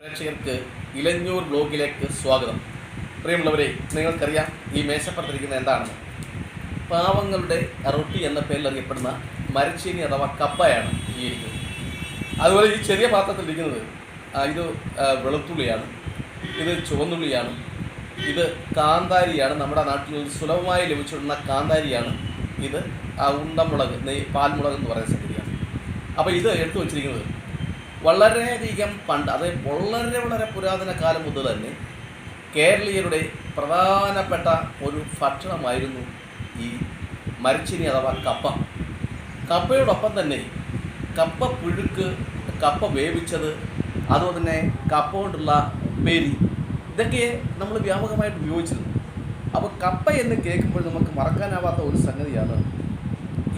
പ്രേക്ഷകർക്ക് ഇലഞ്ഞൂർ ബ്ലോഗിലേക്ക് സ്വാഗതം. പ്രിയമുള്ളവരെ നിങ്ങൾക്കറിയാം ഈ മേശപ്പുറത്തിരിക്കുന്ന എന്താണെന്ന്. പാവങ്ങളുടെ റൊട്ടി എന്ന പേരിൽ അറിയപ്പെടുന്ന മരച്ചീനി അഥവാ കപ്പയാണ് ഈ ഇരിക്കുന്നത്. അതുപോലെ ഈ ചെറിയ പാത്രത്തിൽ ഇരിക്കുന്നത് ഇത് വെളുത്തുള്ളിയാണ് ഇത് ചുവന്നുള്ളിയാണ് ഇത് കാന്താരിയാണ് നമ്മുടെ നാട്ടിൽ സുലഭമായി ലഭിച്ചിരുന്ന കാന്താരിയാണ് ഇത് ഉണ്ടമുളക് നെയ് പാൽമുളക് എന്ന് പറയുന്ന സംഗതിയാണ്. അപ്പോൾ ഇത് എടുത്തു വച്ചിരിക്കുന്നത് വളരെയധികം പണ്ട് അത് വളരെ വളരെ പുരാതന കാലം മുതൽ തന്നെ കേരളീയരുടെ പ്രധാനപ്പെട്ട ഒരു ഭക്ഷണമായിരുന്നു ഈ മരച്ചിനി അഥവാ കപ്പ. കപ്പയോടൊപ്പം തന്നെ കപ്പ പുഴുക്ക് കപ്പ വേവിച്ചത് അതുപോലെ തന്നെ കപ്പ കൊണ്ടുള്ള ഉപ്പേരി ഇതൊക്കെ നമ്മൾ വ്യാപകമായിട്ട് ഉപയോഗിച്ചിരുന്നു. അപ്പോൾ കപ്പ എന്ന് കേൾക്കുമ്പോൾ നമുക്ക് മറക്കാനാവാത്ത ഒരു സംഗതിയാണ്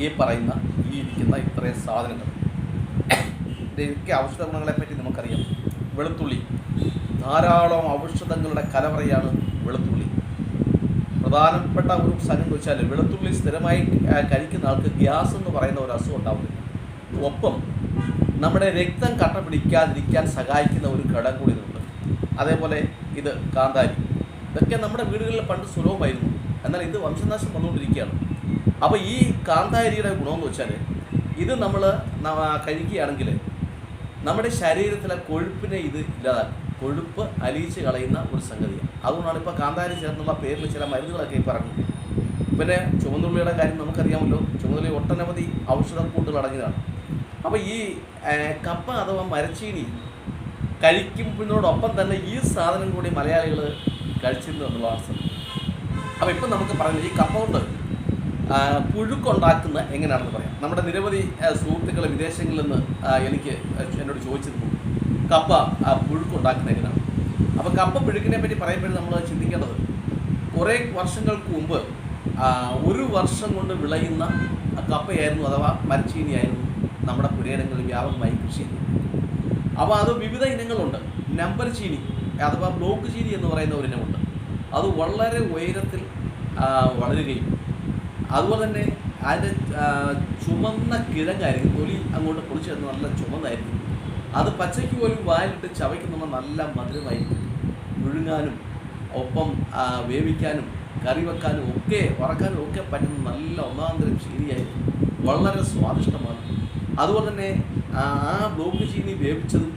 ഈ പറയുന്ന ഈ ഇരിക്കുന്ന ഇത്രയും സാധനങ്ങൾ. ഇതൊക്കെ ഔഷധ ഗുണങ്ങളെപ്പറ്റി നമുക്കറിയാം. വെളുത്തുള്ളി. ധാരാളം ഔഷധങ്ങളുടെ കലവറയാണ് വെളുത്തുള്ളി. പ്രധാനപ്പെട്ട ഒരു എന്ന് വെച്ചാൽ വെളുത്തുള്ളി സ്ഥിരമായി കഴിക്കുന്ന ആൾക്ക് ഗ്യാസ് എന്ന് പറയുന്ന ഒരു അസുഖം ഉണ്ടാവുന്നില്ല ഒപ്പം നമ്മുടെ രക്തം കട്ട പിടിക്കാതിരിക്കാൻ സഹായിക്കുന്ന ഒരു ഘടകം കൂടി ഇതുണ്ട്. അതേപോലെ ഇത് കാന്താരി. ഇതൊക്കെ നമ്മുടെ വീടുകളിൽ പണ്ട് സുലഭമായിരുന്നു. എന്നാൽ ഇത് വംശനാശം വന്നുകൊണ്ടിരിക്കുകയാണ്. അപ്പോൾ ഈ കാന്താരിയുടെ ഗുണമെന്ന് വെച്ചാൽ ഇത് നമ്മൾ കഴിക്കുകയാണെങ്കിൽ നമ്മുടെ ശരീരത്തിലെ കൊഴുപ്പിനെ ഇത് ഇല്ലാതാക്കും. കൊഴുപ്പ് അലിയിച്ച് കളയുന്ന ഒരു സംഗതിയാണ്. അതുകൊണ്ടാണ് ഇപ്പോൾ കാന്താരി ചേർന്നുള്ള പേരിൽ ചില മരുന്നുകളൊക്കെ ഈ പറഞ്ഞത്. പിന്നെ ചുമന്നുള്ളിയുടെ കാര്യം നമുക്കറിയാമല്ലോ. ചുമതല ഒട്ടനവധി ഔഷധക്കൂട്ടുകൾ അടങ്ങിയതാണ്. അപ്പോൾ ഈ കപ്പ അഥവാ മരച്ചീനി കഴിക്കുമ്പോഴോടൊപ്പം തന്നെ ഈ സാധനം കൂടി മലയാളികൾ കഴിച്ചിരുന്നു എന്നുള്ളതാണ് അപ്പോൾ ഇപ്പം നമുക്ക് പറയുന്നത് ഈ കപ്പ കൊണ്ട് പുഴുക്കുണ്ടാക്കുന്ന എങ്ങനെയാണെന്ന് പറയാം. നമ്മുടെ നിരവധി സുഹൃത്തുക്കൾ വിദേശങ്ങളിൽ നിന്ന് എനിക്ക് എന്നോട് ചോദിച്ചിരുന്നു കപ്പ പുഴുക്കുണ്ടാക്കുന്ന എങ്ങനെയാണ്? അപ്പോൾ കപ്പ പുഴുക്കിനെ പറ്റി പറയുമ്പോഴും നമ്മൾ ചിന്തിക്കേണ്ടത് കുറേ വർഷങ്ങൾക്ക് മുമ്പ് ഒരു വർഷം കൊണ്ട് വിളയുന്ന കപ്പയായിരുന്നു അഥവാ മരച്ചീനിയായിരുന്നു നമ്മുടെ പുരയിടങ്ങളിൽ വ്യാപകമായി കൃഷി അപ്പോൾ അത് വിവിധ ഇനങ്ങളുണ്ട്. നമ്പർ ചീനി അഥവാ ബ്ലോക്ക് ചീനി എന്ന് പറയുന്ന ഒരു ഇനമുണ്ട്. അത് വളരെ ഉയരത്തിൽ വളരുകയും അതുപോലെ തന്നെ അതിന്റെ ചുമന്ന കിഴങ്ങായിരിക്കും തൊലി അങ്ങോട്ട് പൊളിച്ചു തരുന്ന നല്ല ചുമന്നായിരിക്കും. അത് പച്ചയ്ക്ക് പോലും വായിലിട്ട് ചവയ്ക്കുന്ന നല്ല മധുരമായിരിക്കും. മുഴുങ്ങാനും ഒപ്പം വേവിക്കാനും കറി വെക്കാനും ഒക്കെ വറക്കാനും ഒക്കെ പറ്റുന്ന നല്ല ഒന്നാന്തരം ചീനിയായിരിക്കും. വളരെ സ്വാദിഷ്ടമാണ്. അതുപോലെ തന്നെ ആ ബ്ലോക്ക് ചീനി വേവിച്ചതും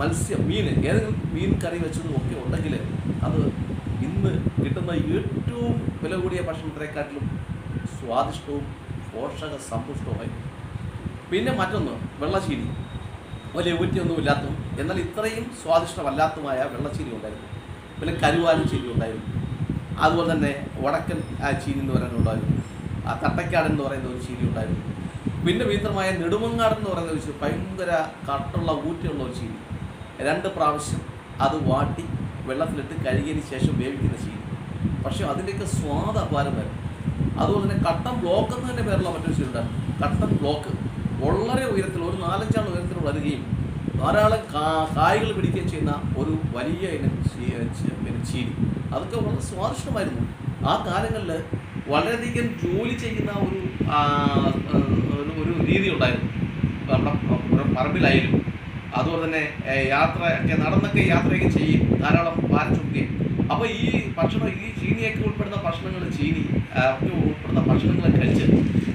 മത്സ്യം മീൻ ഏതെങ്കിലും മീൻ കറി വെച്ചതും ഒക്കെ ഉണ്ടെങ്കിൽ അത് ഇന്ന് കിട്ടുന്ന ഏറ്റവും വില കൂടിയ ഭക്ഷണത്തിനെക്കാട്ടിലും സ്വാദിഷ്ടവും പോഷക സമ്പുഷ്ടവുമായി പിന്നെ മറ്റൊന്ന് വെള്ളച്ചീനി. വലിയ ഊറ്റിയൊന്നും ഇല്ലാത്തതും എന്നാൽ ഇത്രയും സ്വാദിഷ്ടമല്ലാത്തതുമായ വെള്ളച്ചീനി ഉണ്ടായിരുന്നു. പിന്നെ കരുവാലും ചീനി ഉണ്ടായിരുന്നു. അതുപോലെ തന്നെ വടക്കൻ ചീനി എന്ന് പറയാനുണ്ടായിരുന്നു ആ തട്ടക്കാടൻ എന്ന് പറയുന്ന ഒരു ചീനി ഉണ്ടായിരുന്നു. പിന്നെ വിചിത്രമായ നെടുമങ്ങാട് എന്ന് പറയുന്ന ഒരു ഭയങ്കര കട്ടുള്ള ഊറ്റിയുള്ള ഒരു ചീനി. രണ്ട് പ്രാവശ്യം അത് വാട്ടി വെള്ളത്തിലിട്ട് കഴുകിയതിന് ശേഷം വേവിക്കുന്ന ചീനി. പക്ഷേ അതിന്റെയൊക്കെ സ്വാദ് അപാരമായിരുന്നു അതുപോലെ തന്നെ കട്ടൻ ബ്ലോക്ക് എന്ന് തന്നെ പേരുള്ള മറ്റൊരു ചിന്ത കട്ടൻ ബ്ലോക്ക് വളരെ ഉയരത്തിൽ ഒരു നാലഞ്ചാണ് ഉയരത്തിൽ വരികയും ധാരാളം കായ്കൾ പിടിക്കുകയും ചെയ്യുന്ന ഒരു വലിയ ഇനം പിന്നെ ചീനി. അതൊക്കെ വളരെ സ്വാദിഷ്ടമായിരുന്നു. ആ കാലങ്ങളിൽ വളരെയധികം ജോലി ചെയ്യുന്ന ഒരു ഒരു- രീതി ഉണ്ടായിരുന്നു. നമ്മുടെ പറമ്പിലായാലും. അതുപോലെ തന്നെ യാത്ര ഒക്കെ നടന്നൊക്കെ യാത്രയൊക്കെ ചെയ്യും. ധാരാളം ചുമക്കുകയും അപ്പോൾ ഈ ഭക്ഷണം ഈ ചീനിയൊക്കെ ഉൾപ്പെടുന്ന ഭക്ഷണങ്ങൾ ചീനി ഉൾപ്പെടുന്ന ഭക്ഷണങ്ങൾ കഴിച്ച്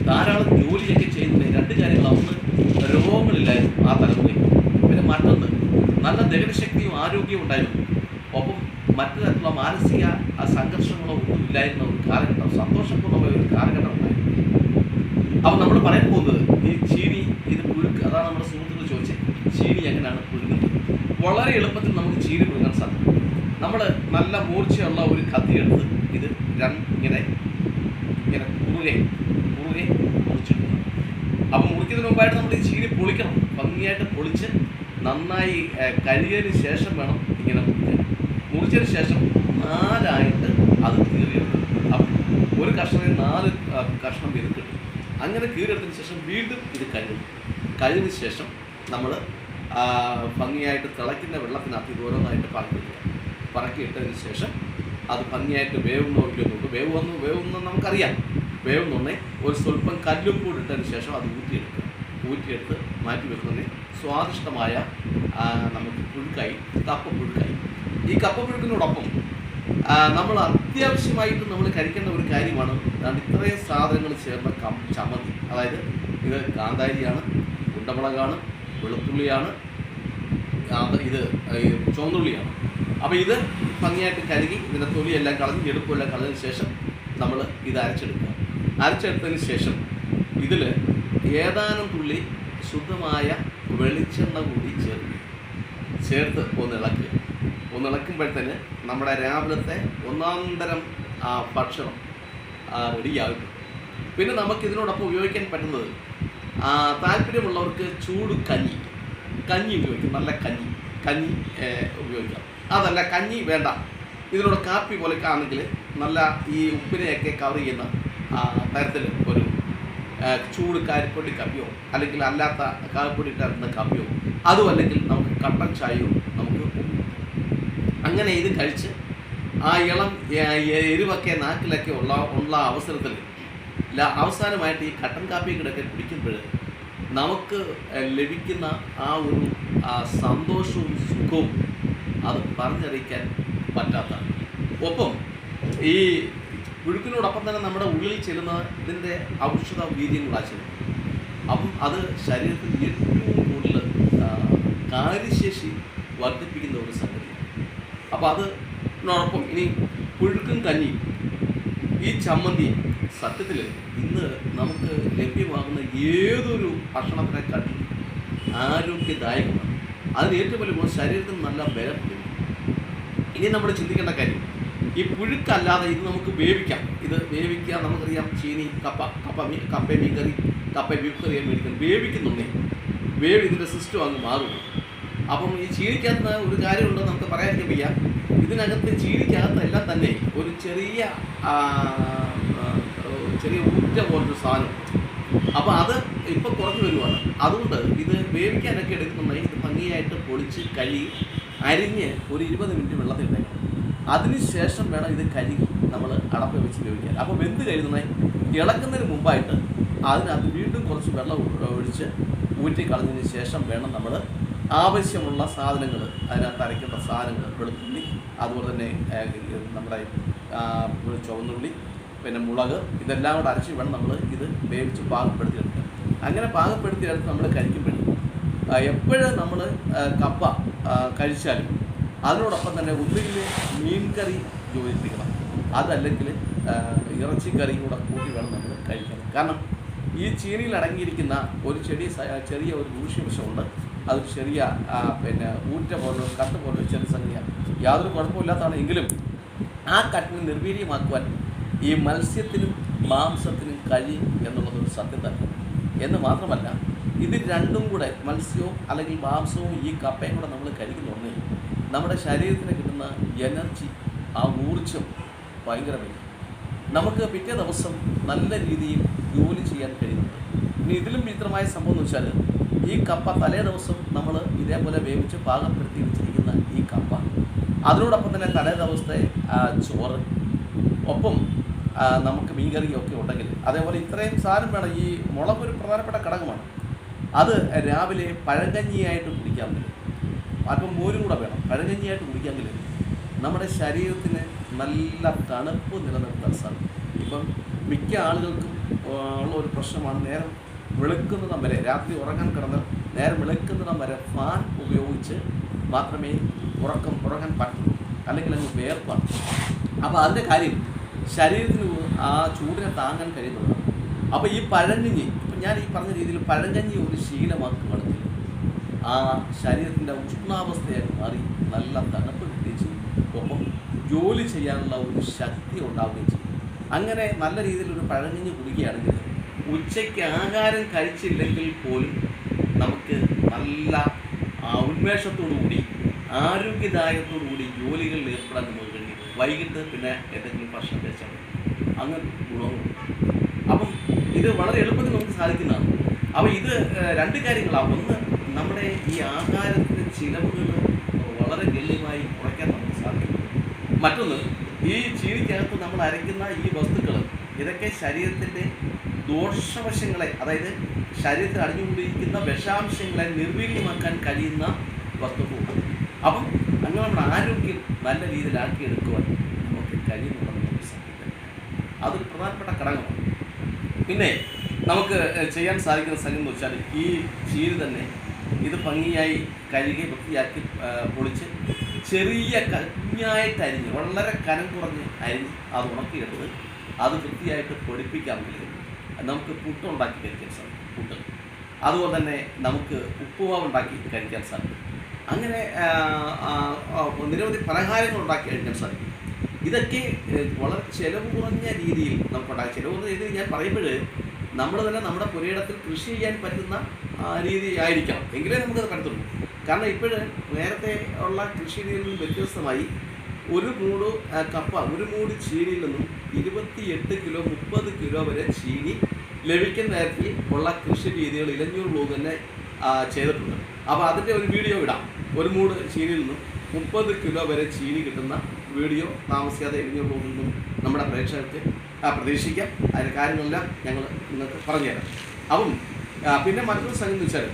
ധാരാളം ജോലിയൊക്കെ ചെയ്യുന്നത് രണ്ട് കാര്യങ്ങൾ ഒന്ന് രോഗങ്ങളില്ലായിരുന്നു ആ തലമുറയിൽ പിന്നെ മറ്റൊന്ന് നല്ല ദഹനശക്തിയും ആരോഗ്യവും ഉണ്ടായിരുന്നു. ഒപ്പം മറ്റു തരത്തിലുള്ള മാനസിക സംഘർഷങ്ങളോ ഒന്നും ഇല്ലായിരുന്ന ഒരു കാലഘട്ടം സന്തോഷപൂർണമായ ഒരു കാലഘട്ടം ഉണ്ടായിരുന്നു. അപ്പം നമ്മൾ പറയാൻ പോകുന്നത് ഈ ചീനി ഇത് പുഴുക്ക് അതാണ് നമ്മുടെ സുഹൃത്തുക്കൾ ചോദിച്ചത്. ചീനി എങ്ങനെയാണ് പുഴുങ്ങുന്നത്? വളരെ എളുപ്പത്തിൽ നമുക്ക് ചീനി പുഴുങ്ങാൻ സാധിക്കും. നമ്മൾ നല്ല മൂർച്ചയുള്ള ഒരു കത്തി എടുത്ത് ഇത് ഇങ്ങനെ ഇങ്ങനെ കുറുകെ കുറുകെ മുറിച്ചെടുക്കുക അപ്പം മുറിക്കുന്നതിന് മുമ്പായിട്ട് നമ്മൾ ഈ ചീനി പൊളിക്കണം. ഭംഗിയായിട്ട് പൊളിച്ച് നന്നായി കഴുകിയതിന് ശേഷം വേണം ഇങ്ങനെ മുറിക്കാൻ. മുറിച്ചതിന് ശേഷം നാലായിട്ട് അത് കീറിയെടുക്കും അപ്പം ഒരു കഷ്ണത്തിൽ നാല് കഷ്ണം വീതം കിട്ടും അങ്ങനെ കീറിയെടുത്തതിന് ശേഷം വീണ്ടും ഇത് കഴുകും. കഴുകിന് ശേഷം നമ്മൾ ഭംഗിയായിട്ട് തിളയ്ക്കുന്ന വെള്ളത്തിനകത്ത് ഇത് ഓരോന്നായിട്ട് വയ്ക്കുക പറക്കിയിട്ടതിന് ശേഷം അത് ഭംഗിയായിട്ട് വേവുന്നോ ഇല്ലയോ നോക്കും. വേവുന്നു വേവുന്ന നമുക്കറിയാം. വേവുന്നുണ്ടെ ഒരു സ്വല്പം കല്ലും കൂടി ഇട്ടതിന് ശേഷം അത് ഊറ്റിയെടുക്കുക. ഊറ്റിയെടുത്ത് മാറ്റി വെക്കുന്നതിന് സ്വാദിഷ്ടമായ നമുക്ക് പുഴു പുഴുക്കായി കപ്പ പുഴുക്കായി. ഈ കപ്പ പുഴുക്കിനോടൊപ്പം നമ്മൾ അത്യാവശ്യമായിട്ട് നമ്മൾ കഴിക്കേണ്ട ഒരു കാര്യമാണ് ഇത്രയും സാധനങ്ങൾ ചേർന്ന കം ചമ്മന്തി. അതായത് ഇത് കാന്താരിയാണ് ഉണ്ടമുളകാണ് വെളുത്തുള്ളിയാണ് ഇത് ചുവന്നുള്ളിയാണ്. അപ്പോൾ ഇത് ഭംഗിയായിട്ട് കഴുകി ഇതിന്റെ തൊലിയെല്ലാം കളഞ്ഞ് എടുപ്പെല്ലാം കളഞ്ഞതിന് ശേഷം നമ്മൾ ഇത് അരച്ചെടുക്കുക. അരച്ചെടുത്തതിന് ശേഷം ഇതിൽ ഏതാനും തുള്ളി ശുദ്ധമായ വെളിച്ചെണ്ണ കൂടി ചേർക്കുക. ചേർത്ത് ഒന്ന് ഇളക്കുക. ഒന്ന് ഇളക്കുമ്പോഴത്തേന് നമ്മുടെ രാവിലത്തെ ഒന്നാന്തരം തരം ആ ഭക്ഷണം റെഡിയാകും പിന്നെ നമുക്ക് ഇതിനോടൊപ്പം ഉപയോഗിക്കാൻ പറ്റുന്നത് താല്പര്യമുള്ളവർക്ക് ചൂട് കഞ്ഞി. കഞ്ഞി ഉപയോഗിക്കും നല്ല കഞ്ഞി. കഞ്ഞി ഉപയോഗിക്കാം. അതല്ല കഞ്ഞി വേണ്ട. ഇതിനോട് കാപ്പി പോലെയൊക്കെ നല്ല ഈ ഉപ്പിനെയൊക്കെ കവർ ചെയ്യുന്ന തരത്തിൽ ഒരു ചൂട് കാരിപ്പൊടി കപ്പിയോ അല്ലെങ്കിൽ അല്ലാത്ത കാപ്പിപ്പൊടി ഇട്ടിരുന്ന കപ്പിയോ അതും അല്ലെങ്കിൽ നമുക്ക് കട്ടൻ ചായയോ നമുക്ക് അങ്ങനെ ഇത് കഴിച്ച് ആ ഇളം എരിവൊക്കെ നാക്കിലൊക്കെ ഉള്ള ഉള്ള അവസരത്തിൽ അവസാനമായിട്ട് ഈ കട്ടൻ കാപ്പി കിടക്കെ കുടിക്കുമ്പോൾ നമുക്ക് ലഭിക്കുന്ന ആ ഒരു സന്തോഷവും സുഖവും അത് പറഞ്ഞറിയിക്കാൻ പറ്റാത്ത. ഒപ്പം ഈ പുഴുക്കിനോടൊപ്പം തന്നെ നമ്മുടെ ഉള്ളിൽ ചെല്ലുന്ന ഇതിന്റെ ഔഷധ ചെല്ലുന്നത് അപ്പം അത് ശരീരത്തിൽ ഏറ്റവും കൂടുതൽ കാര്യശേഷി വർദ്ധിപ്പിക്കുന്ന ഒരു സംഗതിയാണ്. അപ്പോൾ അതിനോടൊപ്പം ഇനി പുഴുക്കും കഞ്ഞി ഈ ചമ്മന്തി സത്യത്തിൽ ഇന്ന് നമുക്ക് ലഭ്യമാകുന്ന ഏതൊരു ഭക്ഷണത്തിനെക്കാട്ടും ആരോഗ്യദായകമാണ്. അതിന് ഏറ്റവും വലിയ ശരീരത്തിന് നല്ല ബലം ഇനി നമ്മൾ ചിന്തിക്കേണ്ട കാര്യം ഈ പുഴുക്കല്ലാതെ ഇത് നമുക്ക് വേവിക്കാം. ഇത് വേവിക്കുക നമുക്കറിയാം ചീനി കപ്പ കപ്പ മീ കപ്പ മീൻകറി കപ്പ ബീഫ് കറിയാൻ മേടിക്കുന്നത്. വേവിക്കുന്നുണ്ടേ. വേവ് ഇതിന്റെ സിസ്റ്റം അങ്ങ് മാറും. അപ്പം ഈ ചീനിക്കകത്ത് ഒരു കാര്യമുണ്ട് നമുക്ക് പറയാതിരിക്കാൻ വയ്യ. ഇതിനകത്ത് ചീനിക്കകത്ത് എല്ലാം തന്നെ ഒരു ചെറിയ ചെറിയ ഊറ്റ പോലൊരു സാധനം. അപ്പോൾ അത് ഇപ്പം കുറഞ്ഞു വരുവാണ്. അതുകൊണ്ട് ഇത് വേവിക്കാനൊക്കെ എടുക്കുന്നുണ്ടെങ്കിൽ ഇത് ഭംഗിയായിട്ട് പൊളിച്ച് കഴുകി അരിഞ്ഞ് ഒരു ഇരുപത് മിനിറ്റ് വെള്ളത്തിൽ ഇട്ടേക്കാം അതിനുശേഷം വേണം ഇത് കഴുകി നമ്മൾ അടപ്പ വെച്ച് ഉപയോഗിക്കാൻ. അപ്പോൾ വെന്ത് കഴിയുന്നത് ഇളക്കുന്നതിന് മുമ്പായിട്ട് അതിനകത്ത് വീണ്ടും കുറച്ച് വെള്ളം ഒഴിച്ച് ഊറ്റി കളഞ്ഞതിന് ശേഷം വേണം നമ്മൾ ആവശ്യമുള്ള സാധനങ്ങൾ അതിനകത്ത് അരയ്ക്കേണ്ട സാധനങ്ങൾ വെളുത്തുള്ളി അതുപോലെ തന്നെ നമ്മുടെ ചുവന്നുള്ളി പിന്നെ മുളക് ഇതെല്ലാം കൂടെ അരച്ച് വേണം നമ്മൾ ഇത് വേവിച്ച് പാകപ്പെടുത്തി എടുക്കുക അങ്ങനെ പാകപ്പെടുത്തിയെടുത്ത് നമ്മൾ കഴിക്കുമ്പോഴും എപ്പോഴും നമ്മൾ കപ്പ കഴിച്ചാലും അതിനോടൊപ്പം തന്നെ ഒന്നുകിൽ മീൻ കറി യോജിപ്പിക്കണം. അതല്ലെങ്കിൽ ഇറച്ചിക്കറി കൂടെ കൂട്ടി വേണം നമ്മൾ കഴിക്കാൻ. കാരണം ഈ ചീനിയിൽ അടങ്ങിയിരിക്കുന്ന ഒരു ചെറിയ ചെറിയ ഒരു ദൂഷ്യവശമുണ്ട് അത് ചെറിയ പിന്നെ ഊറ്റ പോലുള്ള കട്ട് പോലുള്ള ചെറിയ സംഗതിയാണ് യാതൊരു കുഴപ്പമില്ലാത്തതാണ്. എങ്കിലും ആ കട്ടിനെ നിർവീര്യമാക്കുവാൻ ഈ മത്സ്യത്തിനും മാംസത്തിനും കഴിയും എന്നുള്ളത് ഒരു സത്യം തന്നെ. എന്ന് മാത്രമല്ല ഇത് രണ്ടും കൂടെ മത്സ്യവും അല്ലെങ്കിൽ മാംസവും ഈ കപ്പയും കൂടെ നമ്മൾ കഴിക്കുന്നുണ്ടെങ്കിൽ നമ്മുടെ ശരീരത്തിന് കിട്ടുന്ന എനർജി ആ ഊർജം ഭയങ്കരമായി നമുക്ക് പിറ്റേ ദിവസം നല്ല രീതിയിൽ ജോലി ചെയ്യാൻ കഴിയുന്നുണ്ട്. ഇനി ഇതിലും വിചിത്രമായ സംഭവം എന്ന് വെച്ചാൽ ഈ കപ്പ തലേ ദിവസം നമ്മൾ ഇതേപോലെ വേവിച്ച് പാകപ്പെടുത്തി വെച്ചിരിക്കുന്ന ഈ കപ്പ. അതിനോടൊപ്പം തന്നെ തലേ ദിവസത്തെ ചോറ്. ഒപ്പം നമുക്ക് മീൻകറിയൊക്കെ ഉണ്ടെങ്കിൽ അതേപോലെ ഇത്രയും സാധനം വേണം. ഈ മുളക് ഒരു പ്രധാനപ്പെട്ട ഘടകമാണ്. അത് രാവിലെ പഴങ്കഞ്ഞിയായിട്ട് കുടിക്കാൻ പറ്റും. അപ്പം മോരും കൂടെ വേണം. പഴങ്കഞ്ഞിയായിട്ട് കുടിക്കാമെങ്കിൽ നമ്മുടെ ശരീരത്തിന് നല്ല തണുപ്പ് നിലനിർത്താൻ സാധിക്കും. ഇപ്പം മിക്ക ആളുകൾക്കും ഉള്ള ഒരു പ്രശ്നമാണ് നേരം വിളക്കുന്നതം വരെ രാത്രി ഉറങ്ങാൻ കിടന്ന് നേരം വിളക്കുന്നതം വരെ ഫാൻ ഉപയോഗിച്ച് മാത്രമേ ഉറക്കം ഉറങ്ങാൻ പറ്റുള്ളൂ അല്ലെങ്കിൽ അങ്ങ് വേർപ്പാണ്. അപ്പോൾ അതിന്റെ കാര്യം ശരീരത്തിന് ആ ചൂടിനെ താങ്ങാൻ കഴിയുന്നതാണ് അപ്പോൾ ഈ ഇപ്പം ഞാൻ ഈ പറഞ്ഞ രീതിയിൽ പഴങ്കഞ്ഞി ഒരു ശീലമാക്കുകയാണെങ്കിൽ ആ ശരീരത്തിന്റെ ഉഷ്ണാവസ്ഥയായി മാറി നല്ല തണുപ്പ് കിട്ടുകയും ചെയ്യും. ഒപ്പം ജോലി ചെയ്യാനുള്ള ഒരു ശക്തി ഉണ്ടാവുകയും ചെയ്യും. അങ്ങനെ നല്ല രീതിയിൽ ഒരു പഴങ്കഞ്ഞി കുടിക്കുകയാണെങ്കിൽ ഉച്ചയ്ക്ക് ആഹാരം കഴിച്ചില്ലെങ്കിൽ പോലും നമുക്ക് നല്ല ഉന്മേഷത്തോടുകൂടി ആരോഗ്യദായത്തോടുകൂടി ജോലികളിൽ ഏർപ്പെടാൻ നമുക്ക് കഴിയും. വൈകിട്ട് പിന്നെ എന്തെങ്കിലും ഭക്ഷണം കഴിച്ചാൽ അങ്ങനെ ഗുണങ്ങളുണ്ട്. അപ്പം ഇത് വളരെ എളുപ്പത്തിൽ നമുക്ക് സാധിക്കുന്നതാണ്. അപ്പോൾ ഇത് രണ്ട് കാര്യങ്ങളാണ് ഒന്ന് നമ്മുടെ ഈ ആഹാരത്തിന്റെ ചിലവുകൾ വളരെ ഗണ്യമായി കുറയ്ക്കാൻ നമുക്ക് സാധിക്കും മറ്റൊന്ന് ഈ ചീനിക്കകത്ത് നമ്മൾ അരയ്ക്കുന്ന ഈ വസ്തുക്കൾ ഇതൊക്കെ ശരീരത്തിന്റെ ദോഷവശങ്ങളെ അതായത് ശരീരത്തിൽ അടിഞ്ഞുകൊണ്ടിരിക്കുന്ന വിഷാംശങ്ങളെ നിർവീര്യമാക്കാൻ കഴിയുന്ന വസ്തുക്കളുണ്ട് അപ്പം അങ്ങനെ നമ്മുടെ ആരോഗ്യം നല്ല രീതിയിലാക്കിയെടുക്കുവാൻ നമുക്ക് കഴിയുന്നുണ്ടെന്ന് നമുക്ക് സാധിക്കും അതൊരു പ്രധാനപ്പെട്ട ഘടകമാണ്. പിന്നെ നമുക്ക് ചെയ്യാൻ സാധിക്കുന്ന സംഗതി എന്ന് വെച്ചാൽ ഈ ചീര് തന്നെ ഇത് ഭംഗിയായി കഴുകി വൃത്തിയാക്കി പൊളിച്ച് ചെറിയ കഞ്ഞായിട്ട് അരിഞ്ഞ് വളരെ കനം കുറഞ്ഞ് അരിഞ്ഞ് അത് ഉണക്കിയെടുത്ത് അത് വൃത്തിയായിട്ട് പൊടിപ്പിക്കാമെങ്കിൽ നമുക്ക് പുട്ടുണ്ടാക്കി കഴിക്കാൻ സാധിക്കും പുട്ട്. അതുപോലെ തന്നെ നമുക്ക് ഉപ്പുമാവ് ഉണ്ടാക്കി കഴിക്കാൻ സാധിക്കും. അങ്ങനെ നിരവധി പലഹാരങ്ങൾ ഉണ്ടാക്കി കഴിക്കാൻ സാധിക്കും. ഇതൊക്കെ വളരെ ചിലവ് കുറഞ്ഞ രീതിയിൽ നമുക്കുണ്ടാകും ചിലവ് കുറഞ്ഞ രീതിയിൽ ഞാൻ പറയുമ്പോൾ നമ്മൾ തന്നെ നമ്മുടെ പുരയിടത്തിൽ കൃഷി ചെയ്യാൻ പറ്റുന്ന രീതി ആയിരിക്കണം. എങ്കിലേ നമുക്കത് പറ്റത്തുള്ളൂ. കാരണം ഇപ്പോഴും നേരത്തെ ഉള്ള കൃഷി രീതിയിൽ നിന്നും വ്യത്യസ്തമായി ഒരു മൂട് കപ്പ ഒരു മൂട് ചീനിയിൽ നിന്നും ഇരുപത്തിയെട്ട് കിലോ മുപ്പത് കിലോ വരെ ചീനി ലഭിക്കുന്ന തരത്തിൽ ഉള്ള കൃഷി രീതികൾ ഇലഞ്ഞൂർ ബ്ലോഗ് തന്നെ ചെയ്തിട്ടുണ്ട്. അപ്പോൾ അതിന്റെ ഒരു വീഡിയോ ഇടാം. ഒരു മൂട് ചീനിയിൽ നിന്നും മുപ്പത് കിലോ വരെ ചീനി കിട്ടുന്ന വീഡിയോ താമസിയാതെ എഴുതി പോകുന്നതും നമ്മുടെ പ്രേക്ഷകർക്ക് പ്രതീക്ഷിക്കാം. അതിന്റെ കാര്യങ്ങളെല്ലാം ഞങ്ങൾ നിങ്ങൾക്ക് പറഞ്ഞുതരാം. അപ്പം പിന്നെ മറ്റൊരു സംഗതി വെച്ചാൽ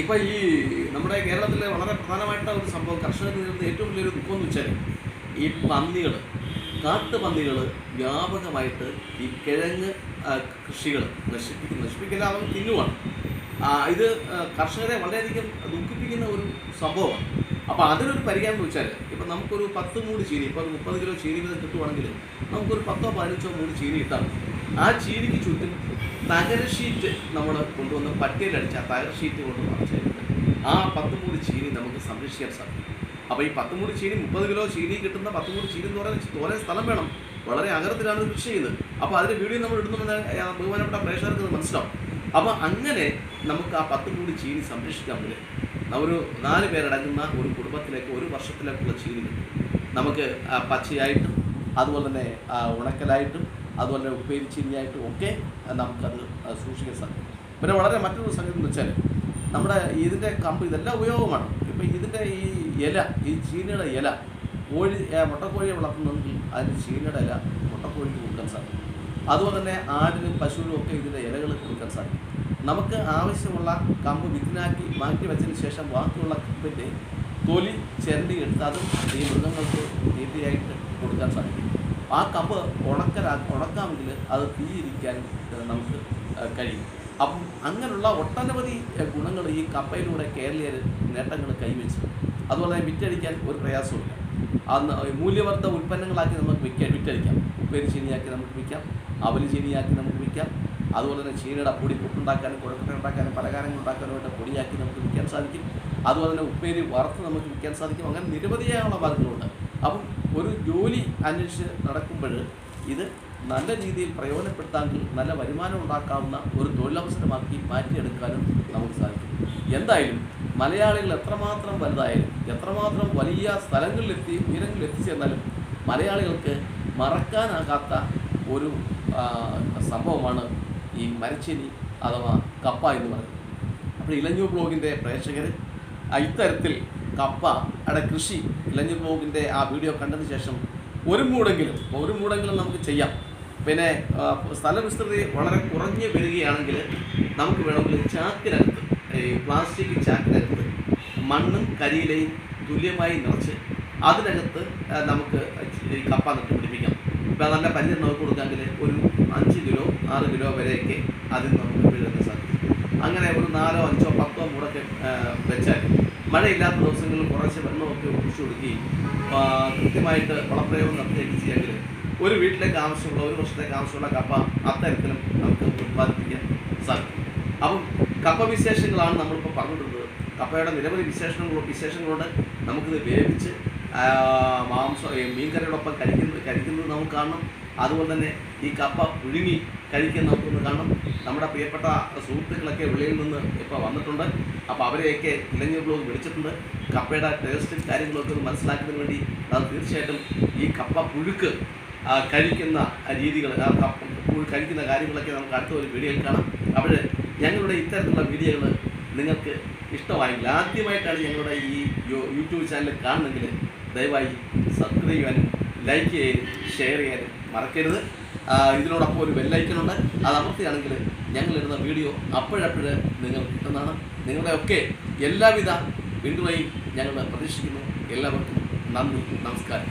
ഇപ്പം ഈ നമ്മുടെ കേരളത്തിലെ വളരെ പ്രധാനമായിട്ടുള്ള ഒരു സംഭവം കർഷകർ നേരിടുന്ന ഏറ്റവും വലിയൊരു ദുഃഖം എന്ന് വെച്ചാൽ ഈ പന്നികൾ കാട്ടുപന്നികൾ വ്യാപകമായിട്ട് ഈ കിഴങ്ങ് കൃഷികൾ നശിപ്പിക്കും നശിപ്പിക്കില്ല അവർ തിന്നുവാണ്. ഇത് കർഷകരെ വളരെയധികം ദുഃഖിപ്പിക്കുന്ന ഒരു സംഭവമാണ്. അപ്പോൾ അതിനൊരു പരിഹാരം എന്ന് വെച്ചാൽ ഇപ്പം നമുക്കൊരു പത്ത് മൂട് ചീനി ഇപ്പോൾ മുപ്പത് കിലോ ചീനി വീതം കിട്ടുവാണെങ്കിൽ നമുക്കൊരു പത്തോ പതിനഞ്ചോ മൂട് ചീനി ഇട്ടാൽ ആ ചീനിക്ക് ചുറ്റും തകര ഷീറ്റ് നമ്മൾ കൊണ്ടുവന്ന് പട്ടിയിലടിച്ച് ആ തകര ഷീറ്റ് കൊണ്ട് മറച്ച് ആ പത്ത് മൂട് ചീനി നമുക്ക് സംരക്ഷിക്കാൻ സാധിക്കും. അപ്പോൾ ഈ പത്ത് മൂട് ചീനി മുപ്പത് കിലോ ചീനി കിട്ടുന്ന പത്ത് മൂട് ചീനി എന്ന് പറയുന്നത് തോനെ സ്ഥലം വേണം. വളരെ അകലത്തിലാണ് കൃഷി ചെയ്യുന്നത്. അപ്പോൾ അതിന്റെ വീഡിയോ നമ്മൾ ഇടുന്നുവെന്ന് ബഹുമാനപ്പെട്ട പ്രേക്ഷകർക്ക് മനസ്സിലാവും. അപ്പോൾ അങ്ങനെ നമുക്ക് ആ പത്ത് മൂട് ചീനി സംരക്ഷിക്കാമെങ്കിൽ ഒരു നാല് പേരടങ്ങുന്ന ഒരു കുടുംബത്തിലേക്ക് ഒരു വർഷത്തിലേക്കുള്ള ചീനി കിട്ടും നമുക്ക് പച്ചയായിട്ടും അതുപോലെ തന്നെ ഉണക്കലായിട്ടും അതുപോലെ തന്നെ ഉപ്പേരി ചീനിയായിട്ടും ഒക്കെ നമുക്കത് സൂക്ഷിക്കാൻ സാധിക്കും. പിന്നെ വളരെ മറ്റൊരു സംഗതി എന്ന് വെച്ചാൽ നമ്മുടെ ഇതിന്റെ കമ്പ് ഇതെല്ലാം ഉപയോഗമാണ്. ഇപ്പം ഇതിന്റെ ഈ ഇല ഈ ചീനിയുടെ ഇല കോഴി മുട്ടക്കോഴിയെ വളർത്തുന്നെങ്കിൽ അതിന്റെ ചീനിയുടെ ഇല മുട്ടക്കോഴിക്ക് കൊടുക്കാൻ സാധിക്കും. അതുപോലെ തന്നെ ആടിനും പശുവിനും ഒക്കെ ഇതിന്റെ ഇലകൾ കൊടുക്കാൻ സാധിക്കും. നമുക്ക് ആവശ്യമുള്ള കമ്പ് വിത്തിനാക്കി മാറ്റി വെച്ചതിന് ശേഷം ബാക്കിയുള്ള കമ്പിന്റെ തൊലി ചിരണ്ടി എടുത്ത് അതും ഈ മൃഗങ്ങൾക്ക് തീറ്റയായിട്ട് കൊടുക്കാൻ സാധിക്കും. ആ കമ്പ് ഉണക്കലാ ഉണക്കാമെങ്കിൽ അത് തീയിരിക്കാൻ നമുക്ക് കഴിയും. അപ്പം അങ്ങനെയുള്ള ഒട്ടനവധി ഗുണങ്ങൾ ഈ കപ്പയിലൂടെ കേരളീയർ നേട്ടങ്ങൾ കൈവച്ചു. അതുപോലെ തന്നെ വിറ്റഴിക്കാൻ ഒരു പ്രയാസമില്ല അന്ന് മൂല്യവർദ്ധ ഉൽപ്പന്നങ്ങളാക്കി നമുക്ക് വിൽക്കാൻ വിറ്റഴിക്കാം. ഉപ്പേരി ചീനിയാക്കി നമുക്ക് വിൽക്കാം അവൽ ചീനിയാക്കി നമുക്ക് വിൽക്കാം അതുപോലെ തന്നെ ചീനയുടെ പൊടി പുട്ടുണ്ടാക്കാനും കുഴപ്പം ഉണ്ടാക്കാനും പലകാരങ്ങൾ ഉണ്ടാക്കാനുമായിട്ട് പൊടിയാക്കി നമുക്ക് വിൽക്കാൻ സാധിക്കും. അതുപോലെ തന്നെ ഉപ്പേരി വറുത്ത് നമുക്ക് വിൽക്കാൻ സാധിക്കും. അങ്ങനെ നിരവധിയായുള്ള മാർഗങ്ങളുണ്ട് അപ്പം ഒരു ജോലി അന്വേഷിച്ച് നടക്കുമ്പോൾ ഇത് നല്ല രീതിയിൽ പ്രയോജനപ്പെടുത്താമെങ്കിൽ നല്ല വരുമാനം ഉണ്ടാക്കാവുന്ന ഒരു തൊഴിലവസരമാക്കി മാറ്റിയെടുക്കാനും നമുക്ക് സാധിക്കും. എന്തായാലും മലയാളികൾ എത്രമാത്രം വലുതായാലും എത്രമാത്രം വലിയ സ്ഥലങ്ങളിലെത്തി ഉയരങ്ങളിൽ എത്തിച്ചേർന്നാലും മലയാളികൾക്ക് മറക്കാനാകാത്ത ഒരു സംഭവമാണ് ഈ മരച്ചെനി അഥവാ കപ്പ എന്ന് പറയുന്നത് അപ്പോൾ ഇലഞ്ഞൂർ ബ്ലോഗിന്റെ പ്രേക്ഷകർ ഇത്തരത്തിൽ കപ്പ അവിടെ കൃഷി ഇലഞ്ഞൂർ ബ്ലോഗിന്റെ ആ വീഡിയോ കണ്ടതിന് ശേഷം ഒരു മൂടെങ്കിലും ഒരു മൂടെങ്കിലും നമുക്ക് ചെയ്യാം. പിന്നെ സ്ഥലവിസ്തൃതി വളരെ കുറഞ്ഞ് വരികയാണെങ്കിൽ നമുക്ക് വേണമെങ്കിൽ ചാക്കിനകത്ത് ഈ പ്ലാസ്റ്റിക് ചാക്കിനകത്ത് മണ്ണും കരിയിലയും തുല്യമായി നിറച്ച് അതിനകത്ത് നമുക്ക് കപ്പ നട്ട് പിടിപ്പിക്കാം ഇപ്പം നല്ല പരിചരണം നമുക്ക് കൊടുക്കാമെങ്കിൽ ഒരു അഞ്ച് കിലോ ആറ് കിലോ വരെയൊക്കെ അതിൽ നമുക്ക് വീഴുന്ന സാധിക്കും അങ്ങനെ ഒരു നാലോ അഞ്ചോ പത്തോ മൂടൊക്കെ വെച്ചാൽ മഴയില്ലാത്ത ദിവസങ്ങളിൽ കുറച്ച് വെള്ളമൊക്കെ ഒഴിച്ചു കൊടുക്കുകയും കൃത്യമായിട്ട് വളപ്രയോഗം നടത്തുകയൊക്കെ ചെയ്യാമെങ്കിൽ ഒരു വീട്ടിലേക്ക് ആവശ്യമുള്ള ഒരു വർഷത്തേക്ക് ആവശ്യമുള്ള കപ്പ അത്തരത്തിലും നമുക്ക് ഉത്പാദിപ്പിക്കാൻ സാധിക്കും. അപ്പം കപ്പ വിശേഷങ്ങളാണ് നമ്മളിപ്പോൾ പറഞ്ഞിട്ടുള്ളത് കപ്പയുടെ നിരവധി വിശേഷങ്ങൾ വിശേഷങ്ങളോട് നമുക്കിത് വേവിച്ച് മാംസം മീൻകറിയോടൊപ്പം കഴിക്കുന്നത് കഴിക്കുന്നത് നമുക്ക് കാണണം. അതുപോലെ തന്നെ ഈ കപ്പ പുഴുങ്ങി കഴിക്കാൻ നമുക്കൊന്ന് കാണണം. നമ്മുടെ പ്രിയപ്പെട്ട സുഹൃത്തുക്കളൊക്കെ വെളിയിൽ നിന്ന് ഇപ്പോൾ വന്നിട്ടുണ്ട്. അപ്പോൾ അവരെയൊക്കെ ഇലഞ്ഞൂർ ബ്ലോഗ് വിളിച്ചിട്ടുണ്ട്. കപ്പയുടെ ടേസ്റ്റും കാര്യങ്ങളൊക്കെ മനസ്സിലാക്കുന്നതിന് വേണ്ടി അത് തീർച്ചയായിട്ടും ഈ കപ്പ പുഴുക്ക് കഴിക്കുന്ന രീതികൾ കഴിക്കുന്ന കാര്യങ്ങളൊക്കെ നമുക്ക് അടുത്ത ഒരു വീഡിയോയിൽ കാണാം. അപ്പോൾ ഞങ്ങളുടെ ഇത്തരത്തിലുള്ള വീഡിയോകൾ നിങ്ങൾക്ക് ഇഷ്ടമായെങ്കിൽ ആദ്യമായിട്ടാണ് ഞങ്ങളുടെ ഈ യൂട്യൂബ് ചാനൽ കാണുന്നെങ്കിൽ ദയവായി സബ്സ്ക്രൈബ് ചെയ്യാനും ലൈക്ക് ചെയ്യാനും ഷെയർ ചെയ്യാനും മറക്കരുത്. ഇതിനോടൊപ്പം ഒരു ബെല്ലൈക്കനുണ്ട് അത് അമർത്തിയാണെങ്കിൽ ഞങ്ങളിടുന്ന വീഡിയോ അപ്പോഴപ്പോഴ് നിങ്ങൾ കിട്ടുന്നതാണ്. നിങ്ങളുടെയൊക്കെ എല്ലാവിധ പിന്തുണയും ഞങ്ങൾ പ്രതീക്ഷിക്കുന്നു. എല്ലാവർക്കും നന്ദി നമസ്കാരം.